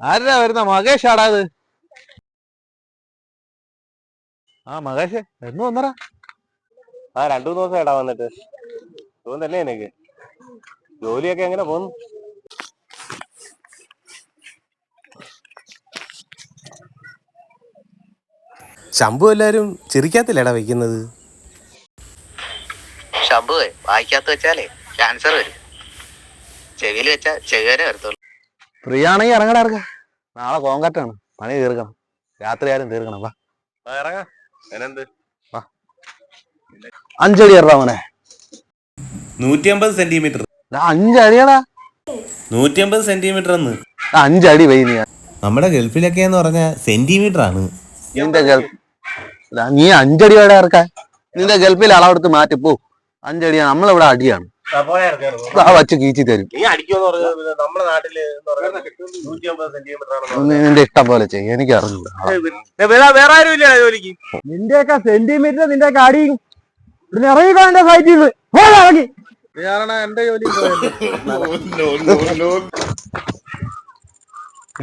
ആരാ വരുന്ന? മകേഷ് ആടാ ഇത്. ആ മകേഷ് എന്ന് വന്നടാ. ആ രണ്ടു മൂന്ന് ദിവസം ഏടാ വന്നിട്ട്. തോന്നല്ലേ തന്നെ എനിക്ക് ജോലിയൊക്കെ എങ്ങനെ പോന്നു? ശംഭു എല്ലാരും ചിരിക്കാത്തില്ലേടാ വെക്കുന്നത് ശംഭുവേ വായിക്കാത്ത വെച്ചാലേ ക്യാൻസർ വരും. ചെവിയിൽ വെച്ചാൽ ചെവിയരെ വരത്തുള്ളൂ. ഫ്രീ ആണെങ്കിൽ ഇറങ്ങടാ ഇറങ്ങ നാളെ കോങ്കറ്റാണ് പണി തീർക്കണം. രാത്രി ആരും തീർക്കണം. വാ. അഞ്ചടി ഇറ അവനെ നൂറ്റി അമ്പത് സെന്റിമീറ്റർ. ദാ അഞ്ചടിയടാ. നൂറ്റി അമ്പത് സെന്റിമീറ്റർ എന്ന്. ദാ അഞ്ചടി വൈ നീ. നമ്മുടെ ഗൾഫിലൊക്കെ എന്ന് പറഞ്ഞ സെന്റിമീറ്റർ ആണ് നിന്റെ ഗൾഫ് നീ അഞ്ചടി വേടെ ഇറക്കാൻ നിന്റെ ഗൾഫിൽ അളവെടുത്ത് മാറ്റി പോ. അഞ്ചടിയാണ് നമ്മളിവിടെ അടിയാണ്. ആ വച്ച് കീച്ചി തരും. നിന്റെ ഇഷ്ടം പോലെ ചെയ്യും. എനിക്ക് അറിഞ്ഞൂടാ വേറെ ആരും ഇല്ല ജോലിക്ക്. നിന്റെയൊക്കെ സെന്റിമീറ്റർ നിന്റെയൊക്കെ അടിയും ഇറങ്ങിക്കോ എന്റെ സൈറ്റിൽ ഇറങ്ങി. എന്റെ ജോലി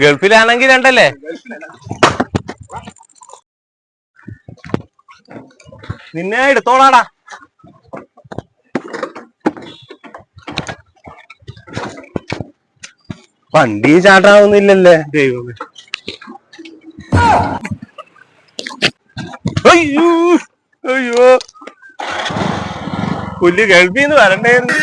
ഗൾഫിലാണെങ്കിൽ രണ്ടല്ലേ? നിന്നെ എടുത്തോളാടാ. വണ്ടി ചാട്ടാവുന്നില്ലല്ലേ ദൈവമേ. അയ്യോ അയ്യോ. പുല്ല് കേൾപ്പിന്ന് വരണ്ടായിരുന്നു